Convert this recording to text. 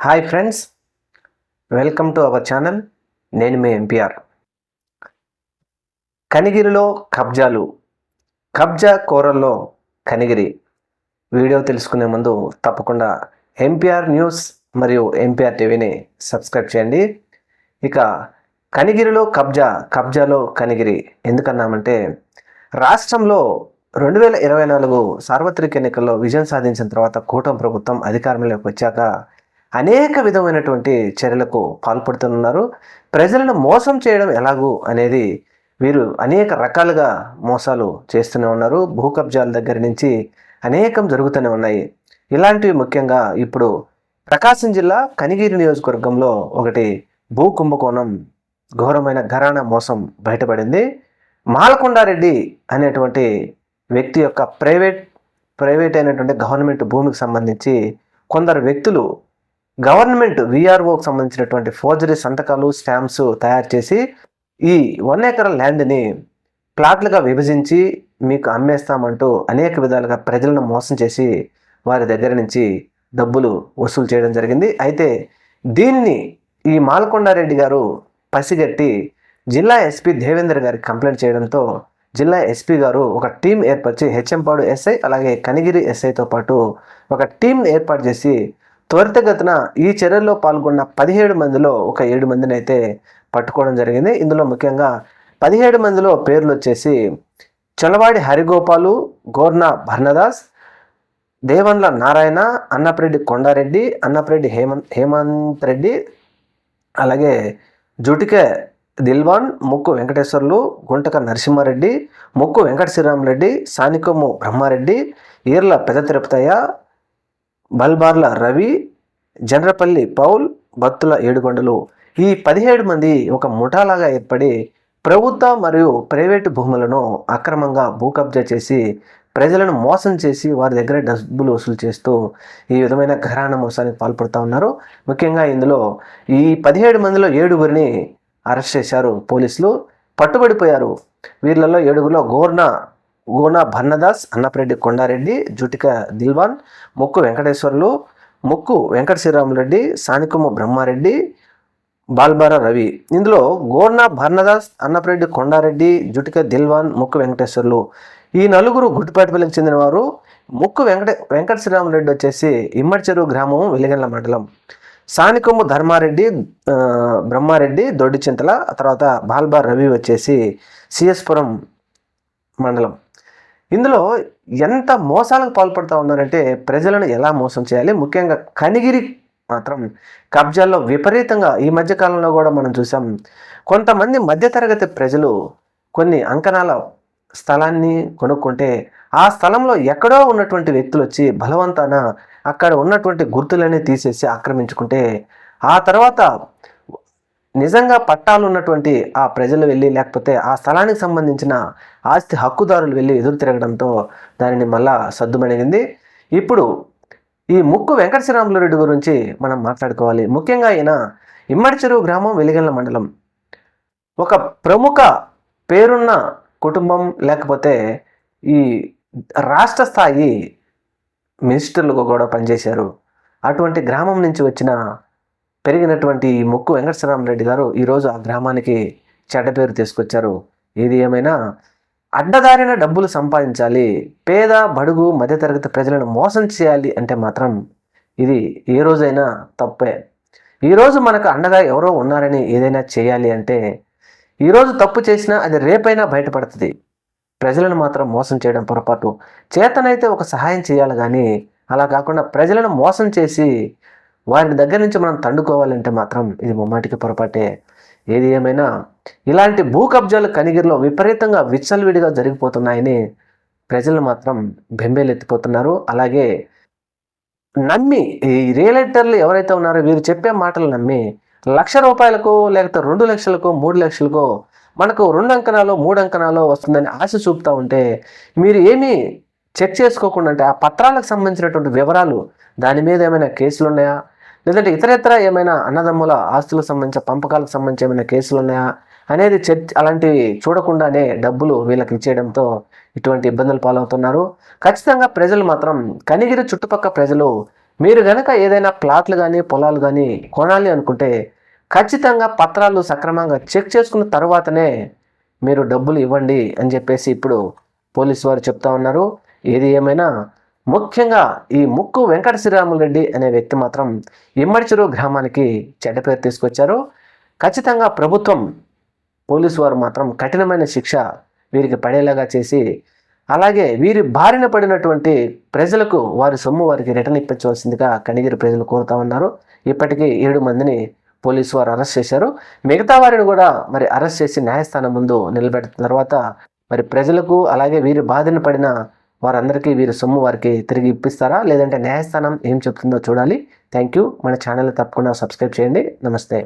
Hi friends welcome to our channel నేను మీ MPR కనిగిరిలో కబ్జాలు. కబ్జా కోరల్లో కనిగిరి. వీడియో తెలుసుకునే ముందు తప్పకుండా ఎంపీఆర్ న్యూస్ మరియు ఎంపీఆర్ టీవీని సబ్స్క్రైబ్ చేయండి. ఇక కనిగిరిలో కబ్జా కబ్జాలో కనిగిరి ఎందుకన్నామంటే రాష్ట్రంలో రెండు వేల ఇరవై నాలుగు సార్వత్రిక ఎన్నికల్లో విజయం సాధించిన తర్వాత కూటమి ప్రభుత్వం అధికారంలోకి వచ్చాక అనేక విధమైనటువంటి చర్యలకు పాల్పడుతున్నారు. ప్రజలను మోసం చేయడం ఎలాగూ అనేది వీరు అనేక రకాలుగా మోసాలు చేస్తూనే ఉన్నారు. భూ కబ్జాల దగ్గర నుంచి అనేకం జరుగుతూనే ఉన్నాయి. ఇలాంటివి ముఖ్యంగా ఇప్పుడు ప్రకాశం జిల్లా కనిగిరి నియోజకవర్గంలో ఒకటి భూ కుంభకోణం ఘోరమైన ఘరాణ మోసం బయటపడింది. మాలకొండారెడ్డి అనేటువంటి వ్యక్తి యొక్క ప్రైవేట్ ప్రైవేట్ అయినటువంటి గవర్నమెంట్ భూమికి సంబంధించి కొందరు వ్యక్తులు గవర్నమెంట్ విఆర్ఓకి సంబంధించినటువంటి ఫోర్జరీ సంతకాలు స్టాంప్స్ తయారు చేసి ఈ వన్ ఎకర్ ల్యాండ్ని ప్లాట్లుగా విభజించి మీకు అమ్మేస్తామంటూ అనేక విధాలుగా ప్రజలను మోసం చేసి వారి దగ్గర నుంచి డబ్బులు వసూలు చేయడం జరిగింది. అయితే దీన్ని ఈ మాల్కొండారెడ్డి గారు పసిగట్టి జిల్లా ఎస్పీ దేవేందర్ గారికి కంప్లైంట్ చేయడంతో జిల్లా ఎస్పీ గారు ఒక టీం ఏర్పరిచి హెచ్ఎంపాడు ఎస్ఐ అలాగే కనిగిరి ఎస్ఐతో పాటు ఒక టీం ఏర్పాటు చేసి త్వరితగతిన ఈ చర్యల్లో పాల్గొన్న పదిహేడు మందిలో ఒక ఏడు మందిని అయితే పట్టుకోవడం జరిగింది. ఇందులో ముఖ్యంగా పదిహేడు మందిలో పేర్లు వచ్చేసి చొలవాడి హరిగోపాలు గోర్నా భర్ణదాస్ దేవన్ల నారాయణ అన్నప్రెడ్డి కొండారెడ్డి అన్నప్రెడ్డి హేమంత్ హేమంత్ రెడ్డి అలాగే జుటికే దిల్వాన్ ముక్కు వెంకటేశ్వర్లు గుంటక నరసింహారెడ్డి ముక్కు వెంకట శ్రీరామరెడ్డి సానికొమ్ము బ్రహ్మారెడ్డి ఈర్ల పెద్ద తిరుపతయ్య బల్బార్ల రవి జనరపల్లి పౌల్ బత్తుల ఏడుగొండలు. ఈ పదిహేడు మంది ఒక ముఠాలాగా ఏర్పడి ప్రభుత్వ మరియు ప్రైవేటు భూములను అక్రమంగా భూకబ్జా చేసి ప్రజలను మోసం చేసి వారి దగ్గర డబ్బులు వసూలు చేస్తూ ఈ విధమైన ఘరాన మోసానికి పాల్పడుతూ ఉన్నారు. ముఖ్యంగా ఇందులో ఈ పదిహేడు మందిలో ఏడుగురిని అరెస్ట్ చేశారు పోలీసులు. పట్టుబడిపోయారు. వీళ్ళలో ఏడుగులో గోర్నా గోన భన్నదాస్ అన్నపరెడ్డి కొండారెడ్డి జుటిక దిల్వాన్ ముక్కు వెంకటేశ్వర్లు ముక్కు వెంకట శ్రీరాములరెడ్డి సానికొమ్మ బ్రహ్మారెడ్డి బాల్బార రవి. ఇందులో గోర్న భర్ణదాస్ అన్నపరెడ్డి కొండారెడ్డి జుటిక దిల్వాన్ ముక్కు వెంకటేశ్వర్లు. ఈ నలుగురు గుట్టుపేటపల్లికి చెందినవారు. ముక్కు వెంకట వెంకట శ్రీరామరెడ్డి వచ్చేసి ఇమ్మడిచెరువు గ్రామం వెలిగండ్ల మండలం. సానికొమ్ము ధర్మారెడ్డి బ్రహ్మారెడ్డి దొడ్డిచింతల తర్వాత బాల్బార్ రవి వచ్చేసి సిఎస్పురం మండలం. ఇందులో ఎంత మోసాలకు పాల్పడుతూ ఉన్నారంటే ప్రజలను ఎలా మోసం చేయాలి? ముఖ్యంగా కనిగిరి మాత్రం కబ్జాల్లో విపరీతంగా ఈ మధ్య కాలంలో కూడా మనం చూసాం. కొంతమంది మధ్యతరగతి ప్రజలు కొన్ని అంకణాల స్థలాన్ని కొనుక్కుంటే ఆ స్థలంలో ఎక్కడో ఉన్నటువంటి వ్యక్తులు వచ్చి బలవంతాన అక్కడ ఉన్నటువంటి గుర్తులన్నీ తీసేసి ఆక్రమించుకుంటే ఆ తర్వాత నిజంగా పట్టాలు ఉన్నటువంటి ఆ ప్రజలు వెళ్ళి లేకపోతే ఆ స్థలానికి సంబంధించిన ఆస్తి హక్కుదారులు వెళ్ళి ఎదురు తిరగడంతో దానిని మళ్ళా సద్దుమణిగింది. ఇప్పుడు ఈ ముక్కు వెంకట రెడ్డి గురించి మనం మాట్లాడుకోవాలి. ముఖ్యంగా ఈయన ఇమ్మడి చెరువు గ్రామం వెలిగల్ల మండలం. ఒక ప్రముఖ పేరున్న కుటుంబం లేకపోతే ఈ రాష్ట్ర స్థాయి మినిస్టర్లుగా కూడా పనిచేశారు. అటువంటి గ్రామం నుంచి వచ్చిన పెరిగినటువంటి ఈ ముక్కు వెంకటశ్వరరామరెడ్డి గారు ఈరోజు ఆ గ్రామానికి చెడ్డ పేరు తీసుకొచ్చారు. ఏది ఏమైనా అడ్డదారిన డబ్బులు సంపాదించాలి పేద బడుగు మధ్యతరగతి ప్రజలను మోసం చేయాలి అంటే మాత్రం ఇది ఏ రోజైనా తప్పే. ఈరోజు మనకు అండగా ఎవరో ఉన్నారని ఏదైనా చేయాలి అంటే ఈరోజు తప్పు చేసినా అది రేపైనా బయటపడుతుంది. ప్రజలను మాత్రం మోసం చేయడం పొరపాటు. చేతనైతే ఒక సహాయం చేయాలి కానీ అలా కాకుండా ప్రజలను మోసం చేసి వారి దగ్గర నుంచి మనం తండుకోవాలంటే మాత్రం ఇది ముమ్మాటికి పొరపాటే. ఏది ఏమైనా ఇలాంటి భూ కబ్జాలు కనిగిరిలో విపరీతంగా విచ్చలవిడిగా జరిగిపోతున్నాయని ప్రజలు మాత్రం బెంబేలెత్తిపోతున్నారు. అలాగే నమ్మి ఈ రియలైటర్లు ఎవరైతే ఉన్నారో వీరు చెప్పే మాటలు నమ్మి లక్ష రూపాయలకు లేకపోతే రెండు లక్షలకు మూడు లక్షలకు మనకు రెండు అంకణాలు మూడు అంకణాలు వస్తుందని ఆశ చూపుతూ ఉంటే మీరు ఏమీ చెక్ చేసుకోకుండా అంటే ఆ పత్రాలకు సంబంధించినటువంటి వివరాలు దాని మీద ఏమైనా కేసులు ఉన్నాయా? లేదంటే ఇతరత్ర ఏమైనా అన్నదమ్ముల ఆస్తులకు సంబంధించిన పంపకాలకు సంబంధించి ఏమైనా కేసులు ఉన్నాయా అనేది చర్చ అలాంటివి చూడకుండానే డబ్బులు వీళ్ళకి ఇచ్చేయడంతో ఇటువంటి ఇబ్బందులు పాలవుతున్నారు. ఖచ్చితంగా ప్రజలు మాత్రం కనిగిరి చుట్టుపక్కల ప్రజలు మీరు గనక ఏదైనా ప్లాట్లు కానీ పొలాలు కానీ కొనాలి అనుకుంటే ఖచ్చితంగా పత్రాలు సక్రమంగా చెక్ చేసుకున్న తర్వాతనే మీరు డబ్బులు ఇవ్వండి అని చెప్పేసి ఇప్పుడు పోలీసు వారు చెప్తా ఉన్నారు. ఏది ఏమైనా ముఖ్యంగా ఈ ముక్కు వెంకట శ్రీరాములరెడ్డి అనే వ్యక్తి మాత్రం ఇమ్మడిచెరు గ్రామానికి చెడ్డ పేరు తీసుకొచ్చారు. ఖచ్చితంగా ప్రభుత్వం పోలీసు వారు మాత్రం కఠినమైన శిక్ష వీరికి పడేలాగా చేసి అలాగే వీరి బారిన పడినటువంటి ప్రజలకు వారి సొమ్ము వారికి రిటర్న్ ఇప్పించవలసిందిగా కనిగిరి ప్రజలు కోరుతా ఉన్నారు. ఇప్పటికీ ఏడు మందిని పోలీసు వారు అరెస్ట్ చేశారు. మిగతా వారిని కూడా మరి అరెస్ట్ చేసి న్యాయస్థానం ముందు నిలబెట్టిన తర్వాత మరి ప్రజలకు అలాగే వీరి బాధిన పడిన వారందరికీ వీరి సొమ్ము వారికి తిరిగి ఇప్పిస్తారా? లేదంటే న్యాయస్థానం ఏం చెప్తుందో చూడాలి. థ్యాంక్ యూ మన ఛానల్ తప్పకుండా సబ్స్క్రైబ్ చేయండి. నమస్తే.